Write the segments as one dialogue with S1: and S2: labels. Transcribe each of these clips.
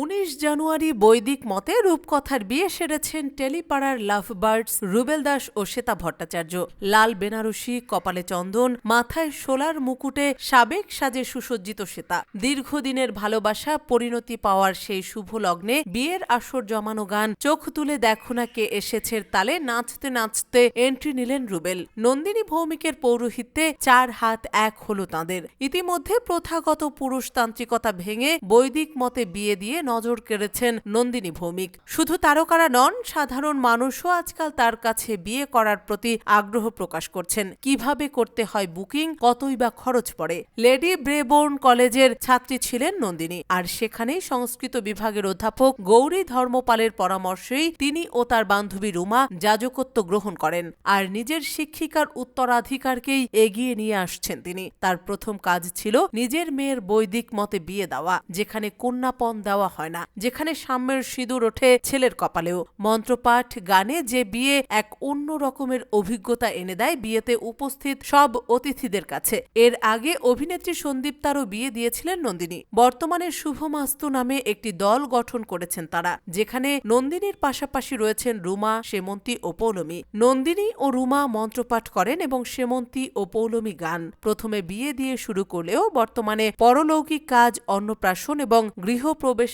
S1: উনিশ জানুয়ারি বৈদিক মতে রূপকথার বিয়ে সেরেছেন টেলিপাড়ার লাভ বার্ডস রুবেল দাস ও শ্বেতা ভট্টাচার্য। লাল বেনারসি, কপালে চন্দন, মাথায় সোলার মুকুটে সাবেক সাজে সুসজ্জিত শ্বেতা। দীর্ঘদিনের ভালোবাসা পরিণতি পাওয়ার সেই শুভ লগ্নে বিয়ের আসর জমানো গান, চোখ তুলে দেখো না কে এসেছে তালে নাচতে নাচতে এন্ট্রি নিলেন রুবেল। নন্দিনী ভৌমিকের পৌরোহিত্যে চার হাত এক হলো তাঁদের। ইতিমধ্যে প্রথাগত পুরুষতান্ত্রিকতা ভেঙে বৈদিক মতে বিয়ে দিয়ে নজর কেড়েছেন নন্দিনী ভৌমিক। শুধু তারকারা নন, সাধারণ মানুষও আজকাল তার কাছে বিয়ে করার প্রতি আগ্রহ প্রকাশ করছেন। কীভাবে করতে হয় বুকিং, কতই বা খরচ পড়ে? লেডি ব্রেবোর্ন কলেজের ছাত্রী ছিলেন নন্দিনী, আর সেখানেই সংস্কৃত বিভাগের অধ্যাপক গৌরী ধর্মপালের পরামর্শেই তিনি ও তার বান্ধবী রুমা যাজকত্ব গ্রহণ করেন। আর নিজের শিক্ষিকার উত্তরাধিকারকেই এগিয়ে নিয়ে আসছেন তিনি। তার প্রথম কাজ ছিল নিজের মেয়ের বৈদিক মতে বিয়ে দেওয়া, যেখানে কন্যাপণ দেওয়া হয় না, যেখানে সাম্যের সিঁদুর ওঠে ছেলের কপালেও। মন্ত্রপাঠ, গানে যে বিয়ে এক অন্য রকমের অভিজ্ঞতা এনে দেয় বিয়েতে উপস্থিত সব অতিথিদের কাছে। এর আগে অভিনেত্রী সন্দীপ্তারও বিয়ে দিয়েছিলেন নন্দিনী। বর্তমানে শুভমাস্তু নামে একটি দল গঠন করেছেন তারা, যেখানে নন্দিনীর পাশাপাশি রয়েছেন রুমা, সেমন্তী ও পৌলমী। নন্দিনী ও রুমা মন্ত্রপাঠ করেন এবং সেমন্তী ও পৌলমী গান। প্রথমে বিয়ে দিয়ে শুরু করলেও বর্তমানে পরলৌকিক কাজ, অন্নপ্রাশন এবং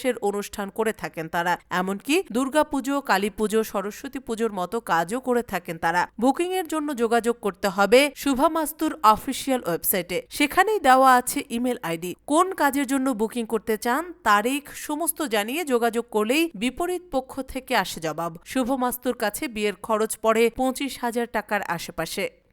S1: গৃহপ্রবেশের অনুষ্ঠান করে থাকেন তারা। এমনকি দুর্গাপুজো কালী পুজো সরস্বতী পুজোর মতো কাজও করে থাকেন তারা। বুকিং এর জন্য যোগাযোগ করতে হবে শুভামাস্তুর অফিসিয়াল ওয়েবসাইটে। সেখানেই দেওয়া আছে ইমেল আইডি। কোন কাজের জন্য বুকিং করতে চান, তারিখ, সমস্ত জানিয়ে যোগাযোগ করলেই বিপরীত পক্ষ থেকে আসে জবাব। শুভমাস্তুর কাছে বিয়ের খরচ পড়ে পঁচিশ হাজার টাকার আশেপাশে।